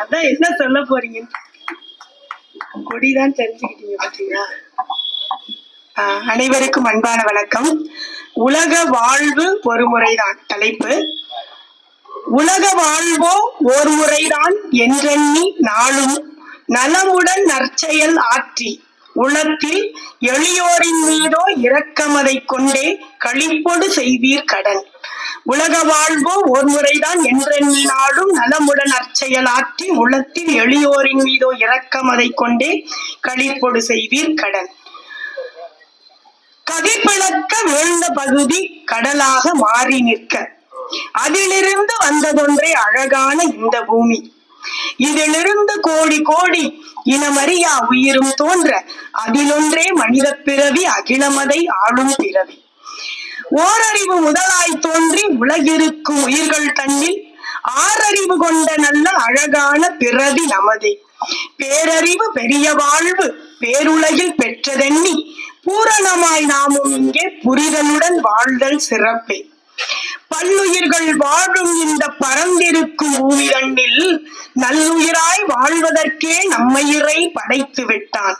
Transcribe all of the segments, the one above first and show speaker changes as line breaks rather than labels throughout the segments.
அதான் என்ன சொல்ல போறீங்க? கொடிதான் தெரிஞ்சுக்கிட்டீங்க பாத்தீங்களா? அனைவருக்கும் அன்பான வணக்கம். உலக வாழ்வு ஒரு முறைதான். தலைப்பு. உலக வாழ்வோ ஒரு முறைதான் என்றெண்ணி நாளும். நலமுடன் நற்செயல் ஆற்றி. உளத்தில் எளியோரின் மீதோ இரக்கமதை கொண்டே கழிப்பொடு செய்வீர் கடன். உலக வாழ்வோ ஒரு முறைதான் என்றெண்ணினாலும் நலமுடன் அற்செயல் ஆற்றி உள்ளத்தில் எளியோரின் மீதோ இரக்கமதை கொண்டே களிப்பொடு செய்வீர் கடன் கதிப்பிழக்க வீழ்ந்த பகுதி கடலாக மாறி நிற்க. அதிலிருந்து வந்ததொன்றே அழகான இந்த பூமி. இதிலிருந்து கோடி கோடி இனமறியா உயிரும் தோன்ற. அதிலொன்றே மனித பிறவி அகிலமதை ஆளும் பிறவி. ஓரறிவு முதலாய் தோன்றி உலகிருக்கும் உயிர்கள் தன்னில் ஆறறிவு கொண்ட நல்ல அழகான பிறவி நமதே. பேரறிவு பெரிய வாழ்வு பேருலகில் பெற்றதெண்ணி பூரணமாய் நாமும் இங்கே புரிதலுடன் வாழ்தல் சிறப்பே. பல்லுயிர்கள் வாழும் இந்த பரந்திருக்கும் பூமி நல்லுயிராய் வாழ்வதற்கே நம்மயிரை படைத்து விட்டான்.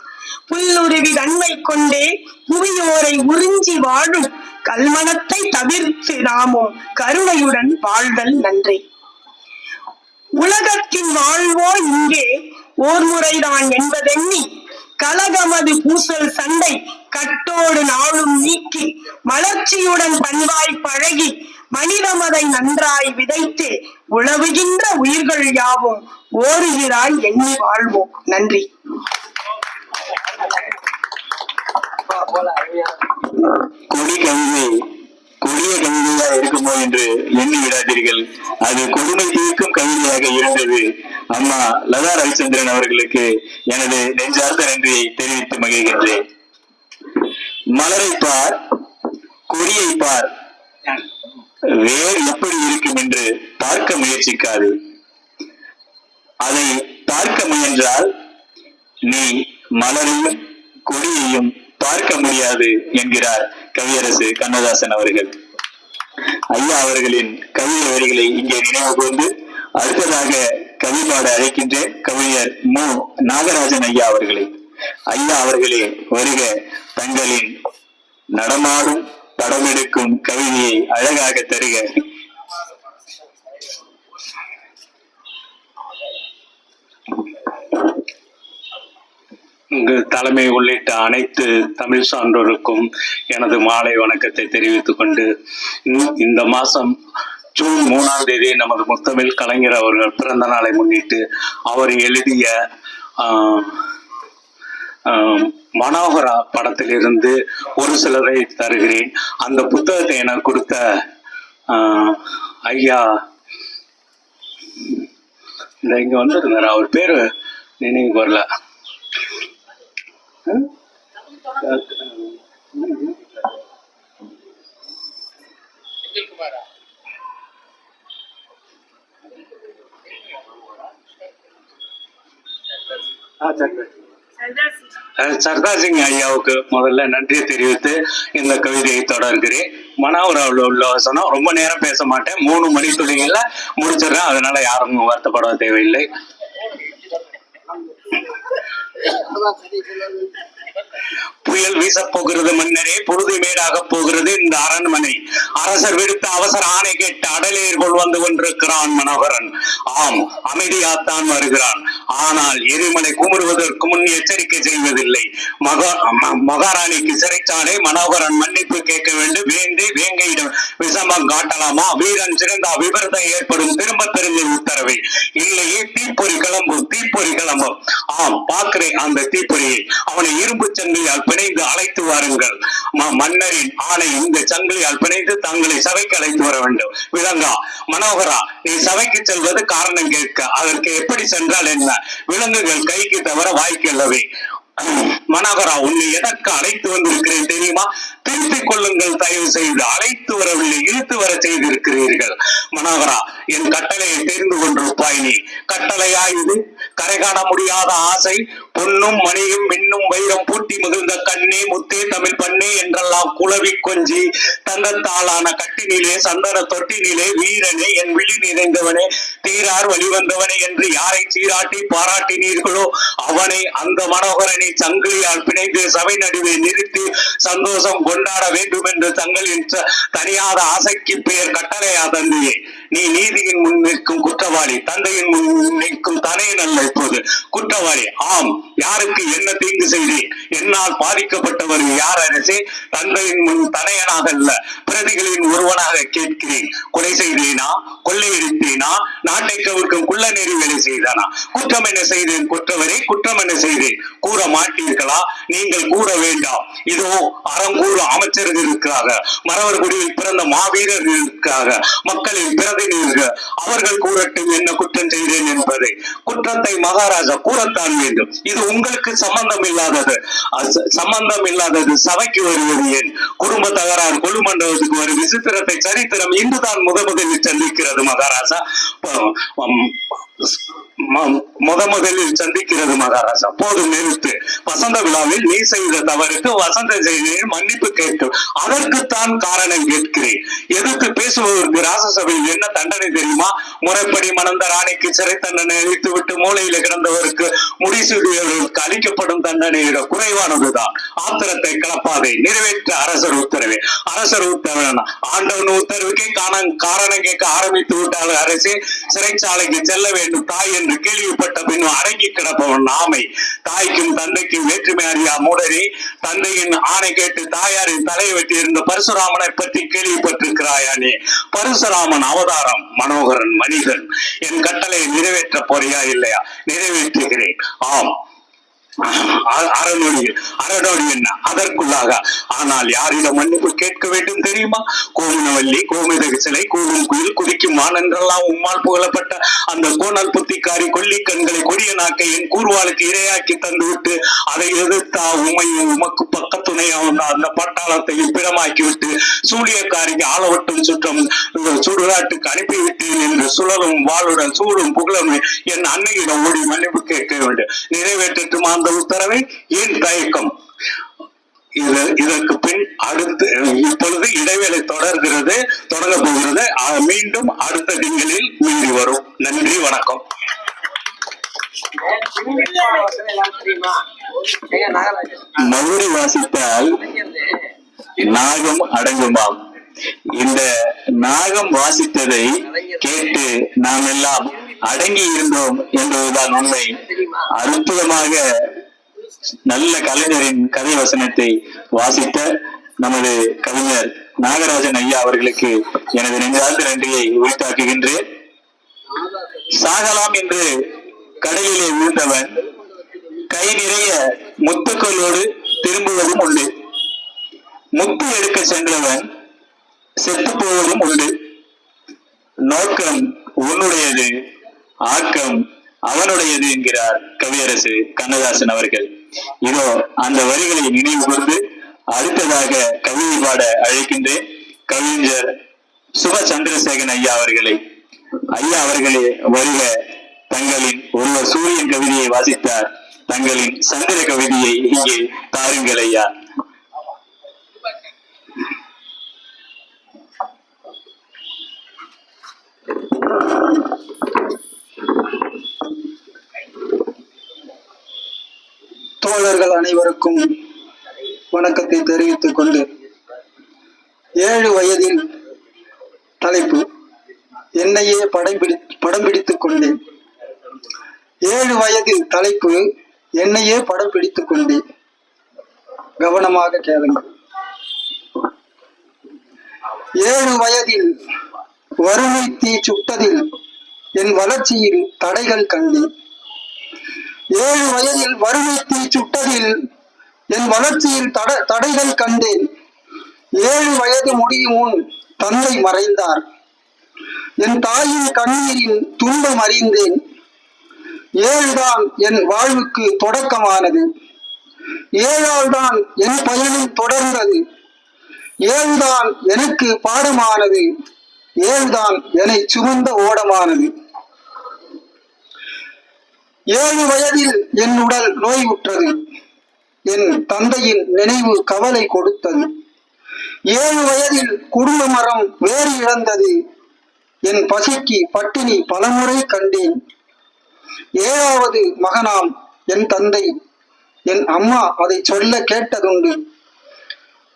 புல்லுருவி தன்மை கொண்டே புவியோரை உறிஞ்சி வாழும் கல்மணத்தை தவிர்த்து நாமும் கருணையுடன் வாழ்தல் நன்றி. உலகத்தின் வாழ்வோ இங்கே ஓர் முறைதான் என்பதெண்ணி கலகமது பூசல் சண்டை கட்டோடு நாளும் நீக்கி மலர்ச்சியுடன் பண்பாய் பழகி மனிதமதை நன்றாய் விதைத்து உழவுகின்ற உயிர்கள் யாவும் ஓருகிறாய் எண்ணி வாழ்வோம். நன்றி.
கொடி கவிதை கொடிய கவிதையா இருக்குமோ என்று எண்ணி விடாதீர்கள். அது கொடுமை தீர்க்கும் கவிதையாக இருந்தது. அம்மா லதா ரவிச்சந்திரன் அவர்களுக்கு எனது நெஞ்சார்ந்த நன்றியை தெரிவித்து மகிழ்கின்றேன். மலரை பார் கொடியை பார். வேர் எப்படி இருக்கும் என்று பார்க்க முயற்சிக்காது. அதை பார்க்க முயன்றால் நீ மலரையும் கொடியையும் பார்க்க முடியாது என்கிறார் கவியரசு கண்ணதாசன் அவர்கள். ஐயா அவர்களின் கவிதை வரிகளை இங்கே நினைவு கூர்ந்து அடுத்ததாக கவி பாட அழைக்கின்றேன் கவிஞர் மு. நாகராஜன் ஐயா அவர்களை. ஐயா அவர்களே வருக தங்களின் நடமாடும் படமெடுக்கும் கவிதையை அழகாக தருக.
இங்கு தலைமை உள்ளிட்ட அனைத்து தமிழ் சான்றோருக்கும் எனது மாலை வணக்கத்தை தெரிவித்துக் கொண்டு இந்த- மாசம் ஜூன் மூணாம் தேதி நமது முத்தமிழ் கலைஞர் அவர்கள் பிறந்த நாளை முன்னிட்டு அவர் எழுதிய ஆஹ், ஆஹ், மனோகரா படத்திலிருந்து ஒரு சிலரை தருகிறேன். அந்த புத்தகத்தை எனக்கு கொடுத்த ஆஹ், ஐயா இந்த இங்க வந்திருந்தாரு அவர் பேரு நினைவு வரல அஹ் சர்தார் சிங் ஐயாவுக்கு முதல்ல நன்றி தெரிவித்து இந்த கவிதையை தொடர்கிறேன். மனாவராவில் உள்ள வசனம் ரொம்ப நேரம் பேச மாட்டேன். மூணு மணி துளிகள்ல முடிச்சிடறேன். அதனால யாரும் வருத்தப்பட தேவையில்லை. புயல் வீச போகிறது மன்னரே புழுதி மேடாக போகிறது இந்த அரண்மனை. அரசர் விடுத்த அவசர ஆணை கேட்டு அடலேற்கொள் வந்து கொண்டிருக்கிறான் மனோகரன். ஆம் அமைதியாத்தான் வருகிறான். ஆனால் எரிமலை குமுறுவதற்கு முன் எச்சரிக்கை செய்வதில்லை. மகா மகாராணிக்கு சிறைச்சாலை மனோகரன் மன்னிப்பு கேட்க வேண்டும். வேண்டி வேங்கையிடம் விஷமம் காட்டலாமா? வீரன் சிறந்த விபரத்தை ஏற்படும் திரும்ப தெரிஞ்ச உத்தரவை. இல்லையே தீப்பொறி கிளம்பும் தீப்பொறி கிளம்பும் ஆம் பார்க்கிறேன் அந்த தீப்பொறியை. அவனை இரும்பு சங்கிலியால் பிணைந்து அழைத்து வாருங்கள். மன்னரின் ஆணை இந்த சங்கிலியால் பிணைந்து தங்களை சபைக்கு அழைத்து வர வேண்டும். விலங்கா மனோகரா நீ சபைக்கு செல்வது காரணம் கேட்க அதற்கு எப்படி சென்றால் என்ன? விலங்குகள் கைக்கு தவிர வாய்க்கு அல்லவே மனோகரா உன்னை எதற்கு அழைத்து வந்திருக்கிறேன் தெரியுமா? திருத்திக் கொள்ளுங்கள் தயவு செய்து. அழைத்து வரவில்லை இழுத்து வர செய்திருக்கிறீர்கள். மனோகரா என் கட்டளையை தெரிந்து கொண்டிருப்பாய் நீ. கட்டளையா இது? கரை காண முடியாத ஆசை. பொன்னும் மணியும் மின்னும் வைரம் பூட்டி மிகுந்த கண்ணே முத்தே தமிழ் பண்ணே என்றெல்லாம் குளவி கொஞ்சி தங்கத்தாலான கட்டினிலே சந்தன தொட்டினிலே வீரனே என் விழி நிறைந்தவனே தீரார் வழிவந்தவனே என்று யாரை சீராட்டி பாராட்டினீர்களோ அவனை அந்த மனோகரனை சங்கிலியால் பிணைந்து சபை நடுவே நிறுத்தி சந்தோஷம் கொண்டாட வேண்டும் என்று தங்களின் தனியாத ஆசைக்கு பெயர் கட்டளையா தந்தையே. நீ நீதியின் முன் நிற்கும் குற்றவாளி தந்தையின் முன் நிற்கும் தனையன் அல்ல இப்போது. குற்றவாளி ஆம் யாருக்கு என்ன தீங்கு செய்தேன் என்னால் பாதிக்கப்பட்டவர் யார் அரசே? தந்தையின் முன் தனையனாக அல்ல பிரதிகளின் ஒருவனாக கேட்கிறேன். கொலை செய்தேனா? கொள்ளையடித்தேனா நாட்டை கவிர்க்கும் குள்ள நெறி வேலை செய்தானா? குற்றம் என்ன செய்தேன் குற்றவரே? குற்றம் என்ன செய்தேன்? கூற மாட்டீர்களா? நீங்கள் கூற வேண்டாம். இதோ அறங்கூறு அமைச்சர்கள் இருக்கிறார்கள். மறவர் குடியில் பிறந்த மாவீரர்கள் இருக்கிறாங்க மக்களின் பிரதிநிதிகள் அவர்கள் கூறட்டும் என்ன குற்றம் செய்தேன் என்பதை. குற்றத்தை மகாராஜா கூறத்தான் வேண்டும். இது உங்களுக்கு சம்பந்தம் இல்லாதது. சம்பந்தம் இல்லாதது சபைக்கு வருவது ஏன்? குடும்ப தகராறு கொழு மண்டபத்துக்கு வரும் விசித்திரத்தை சரித்திரம் இன்றுதான் முத முதலில் சந்திக்கிறது மகாராஜா. முத முதலில் சந்திக்கிறது மகாராஜா. போதும் நிறுத்து. வசந்த விழாவில் நீ செய்த தவறுக்கு வசந்த ஜெயிலில் மன்னிப்பு கேட்கும். அதற்குத்தான் காரணம் கேட்கிறேன். எதிர்த்து பேசுவதற்கு ராசசபையில் என்ன தண்டனை தெரியுமா? முறைப்படி மணந்த ராணிக்கு சிறை தண்டனை அளித்து விட்டு மூலையில கிடந்தவருக்கு முடிசூடியவர்களுக்கு அளிக்கப்படும் தண்டனையிட குறைவானதுதான். ஆத்திரத்தை கிளப்பாதே நிறைவேற்ற அரசர் உத்தரவே. அரசர் உத்தரவு ஆண்டவன் உத்தரவுக்கே காரணம் காரணம் கேட்க ஆரம்பித்து விட்டால் அரசு. சிறைச்சாலைக்கு செல்ல வேண்டும். தாய் என்று கேள்விப்பட்ட பின் அடங்கி கிடப்பவன் ஆமை தாய்க்கும் தந்தைக்கும் வேற்றுமை அறியா மூடரே தந்தையின் ஆணை கேட்டு தாயாரின் தலையை வெட்டி இருந்த பரசுராமனை பற்றி கேள்விப்பட்டிருக்கிறாயா நீ பரசுராமன் அவதாரம் மனோகரன் மனிதன். என் கட்டளை நிறைவேற்ற போறியா இல்லையா? நிறைவேற்றுகிறேன். ஆம். அ- அதற்குள்ளாக. ஆனால் யாரிடம் மன்னிப்பு கேட்க வேண்டும் தெரியுமா? கோமனவல்லி கோமிதக சிலை கூடும் குயில் குதிக்கும் மான் என்றெல்லாம் உம்மால் புகழப்பட்ட அந்த கோணல் புத்திக்காரி கொல்லி கண்களை கொடிய நாக்கை என் கூர்வாளுக்கு இரையாக்கி தந்துவிட்டு அதை எதிர்த்தா உமையும் உமக்கு பக்கத்துணையா வந்த அந்த பட்டாளத்தையும் பிணமாக்கி விட்டு சூழியக்காரிக்கு ஆளவட்டும் சுற்றம் சுடுகாட்டுக்கு அனுப்பிவிட்டேன் என்று சுழலும் வாளுடன் சூடும் புகழும் என் அன்னையிடம் ஓடி மன்னிப்பு கேட்க வேண்டும். நிறைவேற்றட்டுமா அந்த உத்தரவை ஏன் தயக்கம்? இது இதற்கு பின் அடுத்து இப்பொழுது இடைவேளை தொடர்கிறது தொடங்க போகிறது. மீண்டும் அடுத்த திங்களில் மீறி வரும். நன்றி வணக்கம்.
மதுரை வாசித்தால் நாகம் அடங்குமாம். இந்த நாகம் வாசித்ததை கேட்டு நாம் எல்லாம் அடங்கி இருந்தோம் என்பதுதான் உண்மை. அற்புதமாக நல்ல கலைஞரின் கதை வசனத்தை வாசித்த நமது கவிஞர் நாகராஜன் ஐயா அவர்களுக்கு எனது நெஞ்சார்ந்த நன்றியை உரித்தாக்குகின்றேன். சாகலாம் என்று கடலிலே விழுந்தவன் கை நிறைய முத்துக்களோடு திரும்புவதும் உண்டு. முத்து எடுக்க சென்றவன் செத்து போவதும் உண்டு. நோக்கம் உன்னுடையது. ஆக்கம் அவனுடையது என்கிறார் கவியரசு கண்ணதாசன் அவர்கள். இதோ அந்த வரிகளை நினைவு கூர்ந்து அடுத்ததாக கவிதை பாட அழைக்கின்றேன். கவிஞர் சுப சந்திரசேகன் ஐயா அவர்களை. ஐயா அவர்களே வருக. தங்களின் ஒருவர் சூரியன் கவிதையை வாசித்தார். தங்களின் சந்திர கவிதையை இங்கே தாருங்கள் ஐயா.
தோழர்கள் அனைவருக்கும் வணக்கத்தை தெரிவித்துக் கொண்டு ஏழு வயதில் தலைப்பு என்னையே படம் பிடி படம் பிடித்துக் கொண்டேன். ஏழு வயதில் தலைப்பு என்னையே படம் பிடித்துக் கொண்டேன். கவனமாக கேளுங்கள். ஏழு வயதில் வறுமை தீ சுட்டதில் என் வளர்ச்சியில் தடைகள் கண்டேன். ஏழு வயதில் வறுமை தீ சுட்டதில் என் வளர்ச்சியில் தட தடைகள் கண்டேன். ஏழு வயது முடியும் முன் தந்தை மறைந்தார். என் தாயின் கண்ணீரின் துன்பம் அறிந்தேன். ஏழுதான் என் வாழ்வுக்கு தொடக்கமானது. ஏழால் தான் என் பயணம் தொடர்ந்தது. ஏழுதான் எனக்கு பாடமானது. ஏழுதான் என்னை சுமந்த ஓடமானது. ஏழு வயதில் என் உடல் நோய்வுற்றது என் தந்தையின் நினைவு கவலை கொடுத்தது. ஏழு வயதில் குடும்ப மரம் வேறு இழந்தது. என் பசிக்கு பட்டினி பலமுறை கண்டேன். ஏழாவது மகனாம் என் தந்தை. என் அம்மா அதை சொல்ல கேட்டதுண்டு.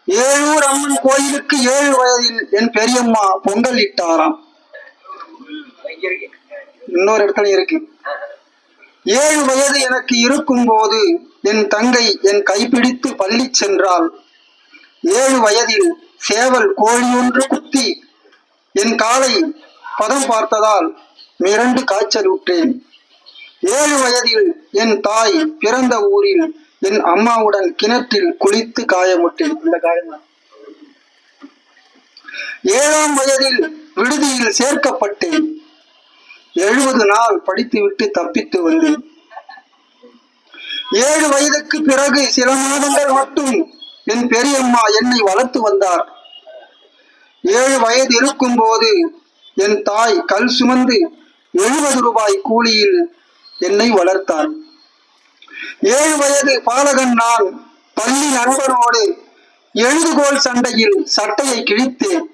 ஏழூர் அம்மன் கோயிலுக்கு ஏழு வயதில் என் பெரியம்மா பொங்கல் இட்டாராம். இன்னொரு இடத்துல இருக்கு. ஏழு வயது எனக்கு இருக்கும்போது என் தங்கை என் கைப்பிடித்து பள்ளி சென்றாள். ஏழு வயதில் சேவல் கோழியொன்று குத்தி என் காலை பதம் பார்த்ததால் மிரண்டு காய்ச்சல் உற்றேன் ஏழு வயதில் என் தாய் பிறந்த ஊரில் என் அம்மாவுடன் கிணற்றில் குளித்து காயமுட்டேன். இந்த காயம்? ஏழாம் வயதில் விடுதியில் சேர்க்கப்பட்டேன். எழுபது நாள் படித்துவிட்டு தப்பித்து வந்தேன். ஏழு வயதுக்கு பிறகு சில மாதங்கள் மட்டும் என் பெரியம்மா என்னை வளர்த்து வந்தார். ஏழு வயது இருக்கும் போது என் தாய் கல் சுமந்து எழுபது ரூபாய் கூலியில் என்னை வளர்த்தார் ஏழு வயது பாலகன் நான் பள்ளி நண்பரோடு எழுதுகோல் சண்டையில் சட்டையை கிழித்தேன்.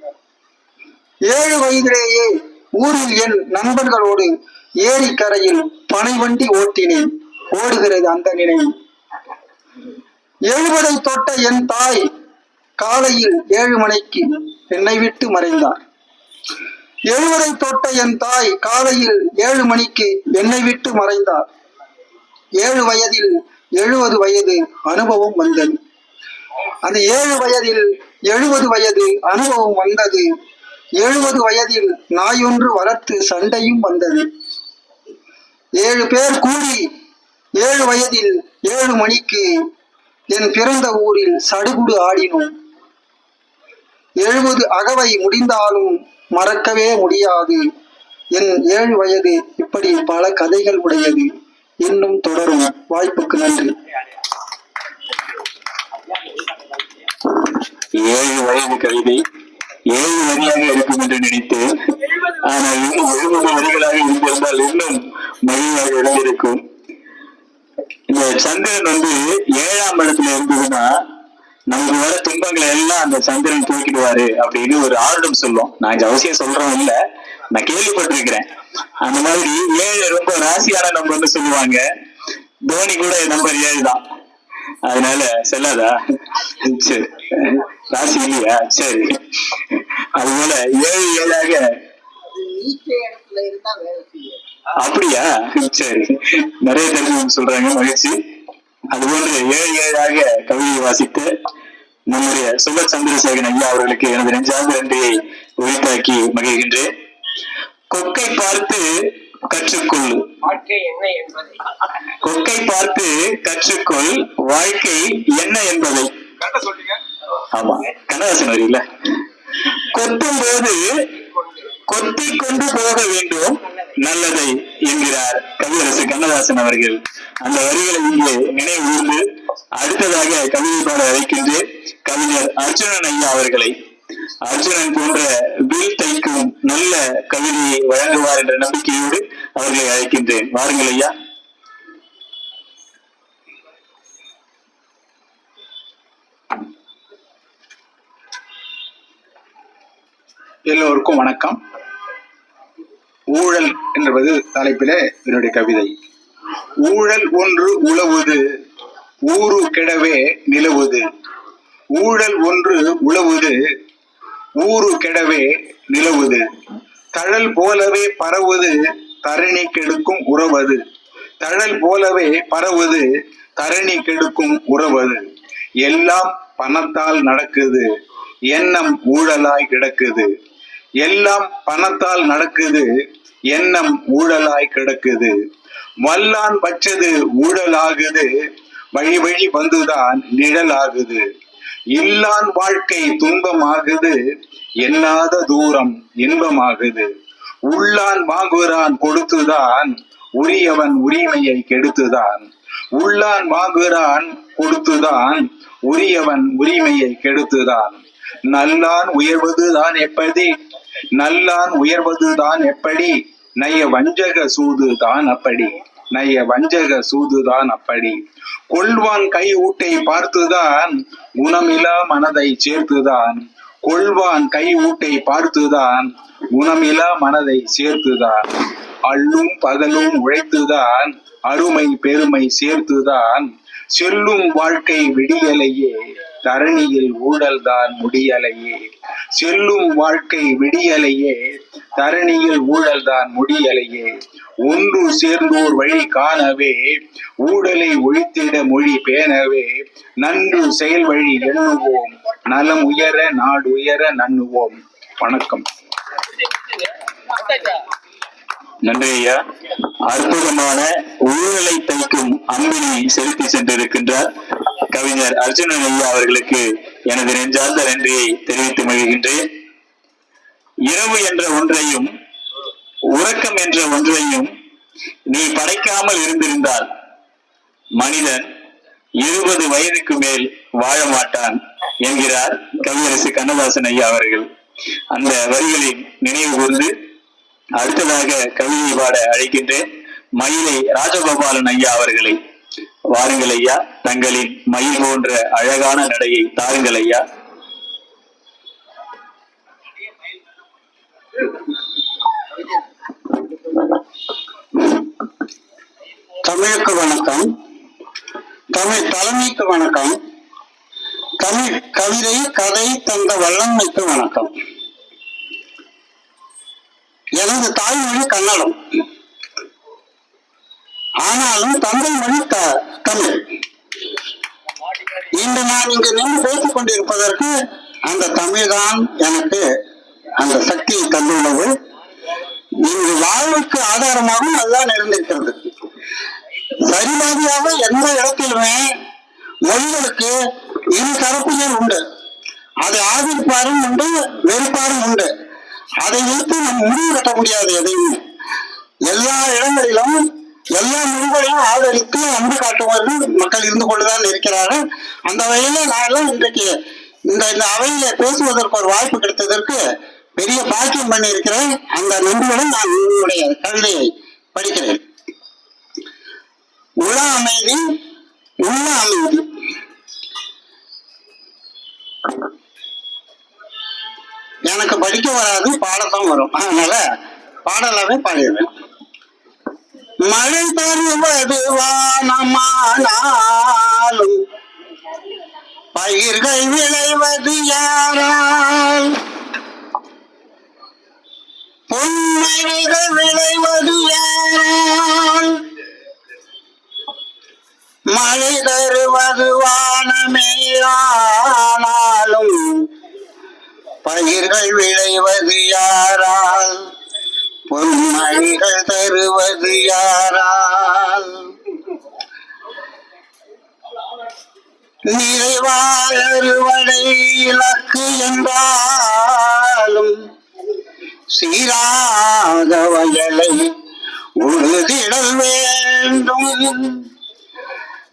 ஏழு வயதிலேயே ஊரில் என் நண்பர்களோடு ஏரிக்கரையில் பனை வண்டி ஓட்டினேன். ஓடுகிறது அந்த நினைவு எழுபதை தொட்ட என் தாய் காலையில் ஏழு மணிக்கு என்னை விட்டு மறைந்தார். எழுபதை தொட்ட என் தாய் காலையில் ஏழு மணிக்கு என்னை விட்டு மறைந்தார். ஏழு வயதில் எழுபது வயது அனுபவம் வந்தது. அந்த ஏழு வயதில் எழுபது வயது அனுபவம் வந்தது எழுபது வயதில் நாயொன்று வளர்த்து சண்டையும் வந்தது. ஏழு பேர் கூடி ஏழு வயதில் ஏழு மணிக்கு என் பிறந்த ஊரில் சடுகுடு ஆடினோம். எழுபது அகவை முடிந்தாலும் மறக்கவே முடியாது. என் ஏழு வயது இப்படி பல கதைகள் உடையது. இன்னும் தொடரும். வாய்ப்புக்கு நன்றி.
ஏழு வயது கவிதை. ஏழு வரியாக இருக்கும் என்று நினைத்தேன் ஆனால் இன்னும் எழுபது வரிகளாக இருந்திருந்தால் இன்னும் மகிழ்வாக இருந்திருக்கும். இந்த சந்திரன் வந்து ஏழாம் இடத்துல இருந்ததுன்னா நமக்கு வர துன்பங்களை எல்லாம் அந்த சந்திரன் தூக்கிடுவாரு அப்படின்னு ஒரு ஆர்டம் சொல்லும். நான் இது அவசியம் சொல்றோம் இல்ல நான் கேள்விப்பட்டிருக்கிறேன். அந்த மாதிரி ஏழு ரொம்ப ராசியான நம்பர்னு சொல்லுவாங்க. தோனி கூட நம்பர் ஏழு தான். அதனால செல்லாதா? சரி. ராசி இல்லையா சரி அதுபோல ஏழு ஏழாக அப்படியா? சரி. நிறைய தெரிஞ்சவங்க சொல்றாங்க மகிழ்ச்சி. அதுபோன்று ஏழு ஏழாக கவிதை வாசித்து நம்முடைய சுப சந்திரசேகரன் ஐயா அவர்களுக்கு எனது நெஞ்சார்ந்த நன்றியை உரித்தாக்கி மகிழ்கின்றேன். கொக்கை பார்த்து கற்றுக்கொள். கொக்கை பார்த்து கற்றுக்கொள். வாழ்க்கை என்ன என்பதை. ஆமா கண்ணதாசன் வரியில கொத்தும் போது கொத்தி கொண்டு போக வேண்டும் நல்லதை என்கிறார் கவியரசு கண்ணதாசன் அவர்கள். அந்த வரிகளை இங்கே நினைவு அடுத்ததாக கவிதை பாட அழைக்கின்றேன் கவிஞர் அர்ஜுனன் ஐயா அவர்களை. அர்ஜுனன் போன்ற வில் தைக்கும் நல்ல கவிதையை வழங்குவார் என்ற நம்பிக்கையோடு அவர்களை அழைக்கின்றேன். வாருங்கள் ஐயா.
எல்லோருக்கும் வணக்கம். ஊழல் என்பது தலைப்பில என்னுடைய கவிதை. ஊழல் ஒன்று உழவுது ஊரு கெடவே நிலவுது. ஊழல் ஒன்று உழவுது ஊரு கெடவே நிலவுது. தழல் போலவே பரவுது தரணி கெடுக்கும் உறவது. தழல் போலவே பரவுது தரணி கெடுக்கும் உறவது. எல்லாம் பணத்தால் நடக்குது எண்ணம் ஊழலாய் கிடக்குது. எல்லாம் பணத்தால் நடக்குது எண்ணம் ஊழலாய் கிடக்குது. வல்லான் வச்சது ஊழலாகுது வழி வழி வந்துதான் நிழலாகுது. இல்லான் வாழ்க்கை துன்பமாகுது எண்ணாத தூரம் இன்பமாகுது. உள்ளான் வாங்குகிறான் கொடுத்துதான் உரியவன் உரிமையை கெடுத்துதான். உள்ளான் வாங்குகிறான் கொடுத்துதான் உரியவன் உரிமையை கெடுத்துதான். நல்லான் உயர்வதுதான் எப்படி நல்லான் உயர்வதுதான் எப்படி? நய வஞ்சக சூதுதான் அப்படி. நய வஞ்சக சூதுதான் அப்படி. கொள்வான் கை ஊட்டை பார்த்துதான் குணமிலா மனதை சேர்த்துதான். கொள்வான் கை ஊட்டை பார்த்துதான் குணமிலா மனதை சேர்த்துதான். அள்ளும் பகலும் உழைத்துதான் அருமை பெருமை சேர்த்துதான். செல்லும் வாழ்க்கை விடியலையே. தரணியில் ஊழல்தான் முடியலையே. செல்லும் வாழ்க்கை விடியலையே. தரணியில் ஊழல்தான் முடியலையே. ஒன்று சேர்ந்தோர் வழி காணவே. ஊழலை ஒழித்திட மொழி பேணவே. நன்று செயல் வழி எண்ணுவோம். நலம் உயர நாடு உயர நண்ணுவோம். வணக்கம்.
நன்றி ஐயா. அற்புதமான ஊழலை தைக்கும் அன்பினை செலுத்தி சென்றிருக்கின்றார். கவிஞர் அர்ஜுனன் ஐயா அவர்களுக்கு எனது நெஞ்சார்ந்த நன்றியை தெரிவித்து மகிழ்கின்றேன். இரவு என்ற ஒன்றையும் உறக்கம் என்ற ஒன்றையும் நீ படைக்காமல் இருந்திருந்தால் மனிதன் இருபது வயதுக்கு மேல் வாழ மாட்டான் என்கிறார் கவியரசு கண்ணதாசன் ஐயா அவர்கள். அந்த வரிகளின் நினைவு கூர்ந்து அடுத்ததாக கவிதை பாட அழைக்கின்றேன். மயிலை ராஜகோபாலன் ஐயா அவர்களை. வாருங்கள் ஐயா. தங்களின் மயில் போன்ற அழகான நடையை தாருங்கள் ஐயா.
தமிழுக்கு வணக்கம். தமிழ் தலைமைக்கு வணக்கம். தமிழ் கவிதை கதை தந்த வல்லமைக்கு வணக்கம். எனது தாய்மொழி கன்னடம். ஆனாலும் தந்தை மொழி த- தமிழ் இன்று நான் இங்கு நின்று பேசிக் கொண்டிருப்பதற்கு அந்த தமிழ்தான் எனக்கு அந்த சக்தியை தந்துள்ளது. இங்கு வாழ்வுக்கு ஆதாரமாகவும் அதுதான் இருந்திருக்கிறது. சரிபாதியாக எந்த இடத்திலுமே மொழிகளுக்கு இரு தரப்பினர் உண்டு. அதை ஆதரிப்பாரும் உண்டு வெறுப்பாரும் உண்டு. அதை வைத்து நம் முடிவு கட்ட முடியாது எதையும். எல்லா இடங்களிலும் எல்லா மொழிகளையும் ஆதரித்து அன்பு காட்டுவது மக்கள் இருந்து கொண்டுதான் இருக்கிறார்கள். அந்த வகையில நான் இன்றைக்கு இந்த இந்த அவையில பேசுவதற்கு ஒரு வாய்ப்பு கிடைத்ததற்கு பெரிய பாக்கியம் பண்ணி இருக்கிறேன் அந்த நண்பர்களும் நான் உங்களுடைய கவிதையை படிக்கிறேன். உள அமைதி உள்ள அமைதி. எனக்கு படிக்க வராது பாடத்தான் வரும். அதனால பாடலாவே பாடிடுவேன் மழை தருவது வானமானாலும் பயிர்கள் விளைவது யாரால்? பொன்மணிகள் விளைவது யாரால்? மழை தருவது வானமேயானாலும் பயிர்கள் விளைவது யாரால்? பொன்மணிகள் தருவது யாரால்? நிறைவாய் இலக்கு என்றாலும் சீராக வயலை உழுதிடல் வேண்டும்.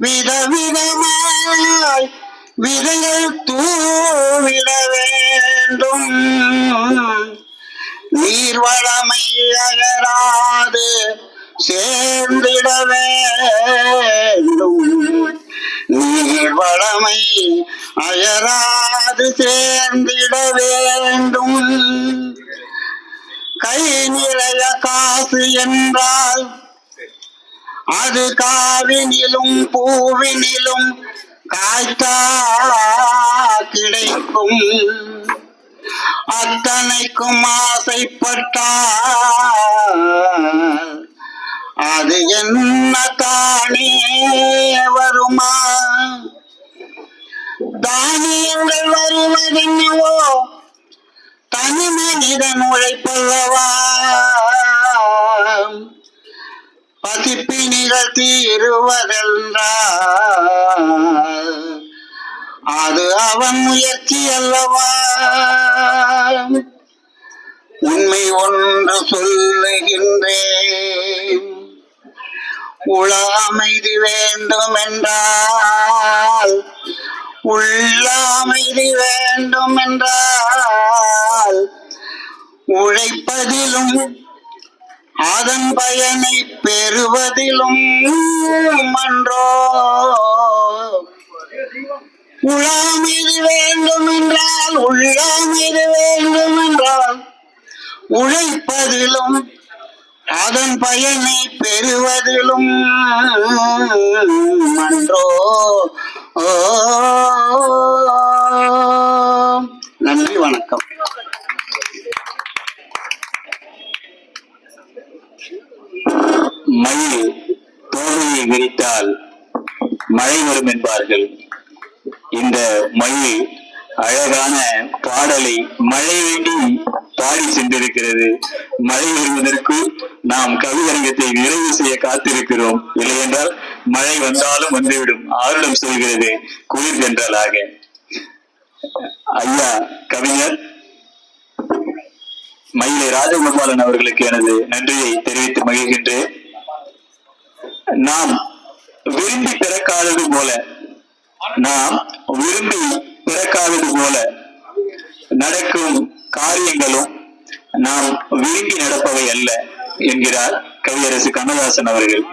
விதவிதமாய் விதைகள் தூவிட வேண்டும். நீர் வளமை அகராது சேர்ந்திட வேண்டும். நீர் வளமை அயராது. சேர்ந்திட வேண்டும். கை நிறைய காசு என்றால் அது காவினிலும் பூவினிலும் காய்த்தா கிடைக்கும். அத்தனைக்கும் ஆசைப்பட்டால் அது என்ன தானே வருமா? தானியங்கள் வருவதென்னவோ தனி மனிதன் உழைப்பல்லவா? பசிப்பினிகள் தீருவதென்றால் அது அவன் முயற்சி அல்லவா? உண்மை ஒன்று சொல்லுகின்றேன். உள அமைதி வேண்டும் என்றால் உள்ள அமைதி வேண்டும் என்றால் உழைப்பதிலும் அதன் பயனை பெறுவதிலும் மன்றோ உளாம் இது வேண்டும் என்றால் உள்ளம் இது வேண்டும் என்றால் உழைப்பதிலும் அதன் பயனை பெறுவதிலும் மன்றோ ஓ நன்றி வணக்கம்.
மயில் தோகையை விரித்தால் மழை வரும் என்பார்கள். இந்த மயில் அழகான பாடலை மழை வேண்டி பாடி சென்றிருக்கிறது. மழை வருவதற்கு நாம் கவியரங்கத்தை நிறைவு செய்ய காத்திருக்கிறோம். இல்லையென்றால் மழை வந்தாலும் வந்துவிடும். ஆருடம் சொல்கிறது குளிர் தென்றலாக ஐயா கவிஞர் மயிலை ராஜகோபாலன் அவர்களுக்கு எனது நன்றியை தெரிவித்து மகிழ்கின்றேன். நாம் விரும்பி பிறக்காதது போல நாம் விரும்பி பிறக்காதது போல நடக்கும் காரியங்களும் நாம் விரும்பி நடப்பவை அல்ல என்கிறார் கவியரசு கண்ணதாசன் அவர்கள்.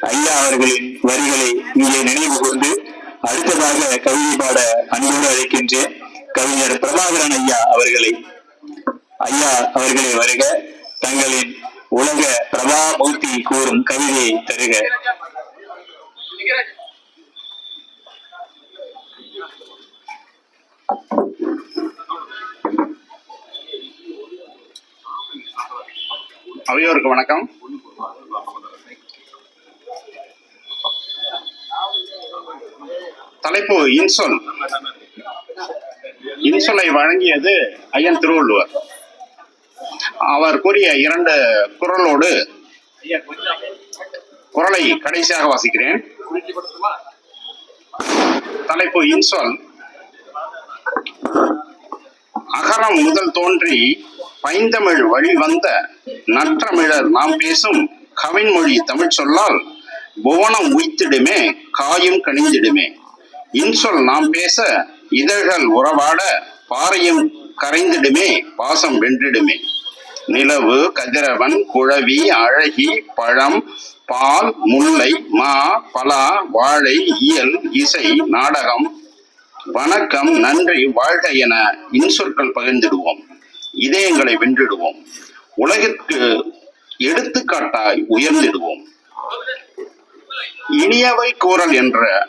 ஐயா அவர்களின் வரிகளை இங்கே நினைவு கொண்டு அடுத்ததாக கவிதை பாட அன்போடு அழைக்கின்றேன். கவிஞர் பிரபாகரன் ஐயா அவர்களை. ஐயா அவர்களை வருக. தங்களின் உலக பிரபாமூர்த்தி கூறும் கவிதையை தருக.
அவையோருக்கு வணக்கம். தலைப்பு இன்சொல். இன்சொலை வழங்கியது ஐயன் திருவள்ளுவர். அவர் கூறிய இரண்டு குரலோடு குரலை கடைசியாக வாசிக்கிறேன். தலைப்பு இன்சொல். அகரம் முதல் தோன்றி பைந்தமிழ் வழி வந்த நற்றமிழர் நாம் பேசும் கவின்மொழி தமிழ் சொல்லால் புவனம் உய்த்திடுமே காயும் கனிந்திடுமே. இன்சொல் நாம் பேச இதழ்கள் உறவாட பாறையும் கரைந்திடுமே பாசம் வென்றிடுமே. நிலவு கதிரவன் குழவி அழகி பழம் பால் முல்லை மா பலா வாழை இயல் இசை நாடகம் வணக்கம் நன்றி வாழ்க என இன்சொற்கள் பகிர்ந்திடுவோம். இதயங்களை வென்றிடுவோம். உலகிற்கு எடுத்துக்காட்டாய் உயர்ந்திடுவோம். இனியவை கூறல் என்ற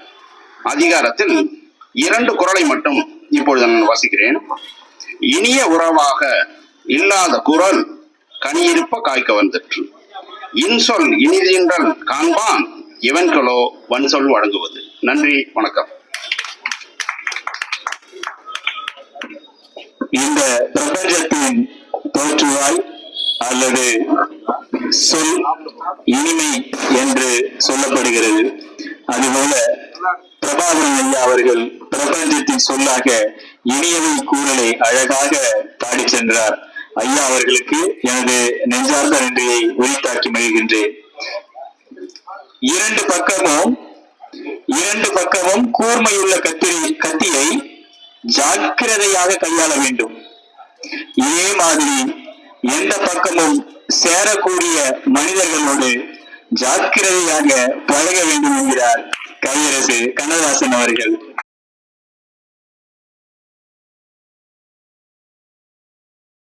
அதிகாரத்தில் இரண்டு குறளை மட்டும் இப்பொழுது நான் வாசிக்கிறேன். இனிய உறவாக இல்லாத குரல் கனியிருப்ப காய்க்க வந்துற்று. இன்சொல் இனிதீன்றல் காண்பான் இவன்களோ வன்சொல் வழங்குவது. நன்றி வணக்கம்.
இந்த பிரபஞ்சத்தின் தோற்றுவாய் அல்லது சொல் இனிமை என்று சொல்லப்படுகிறது. அதுபோல பிரபாகரன் ஐயா அவர்கள் பிரபஞ்சத்தின் சொல்லாக இனியவை கூறலை அழகாக பாடிச் சென்றார். ஐயா அவர்களுக்கு எனது நெஞ்சார்ந்த நன்றியை உரித்தாக்கி மகிழ்கின்றேன். இரண்டு பக்கமும் இரண்டு பக்கமும் கூர்மையுள்ள கத்திரி கத்தியை ஜாக்கிரதையாக கையாள வேண்டும். இதே மாதிரி எந்த பக்கமும் சேரக்கூடிய மனிதர்களோடு ஜாக்கிரதையாக பழக வேண்டும் என்கிறார் கவியரசு கண்ணதாசன் அவர்கள்.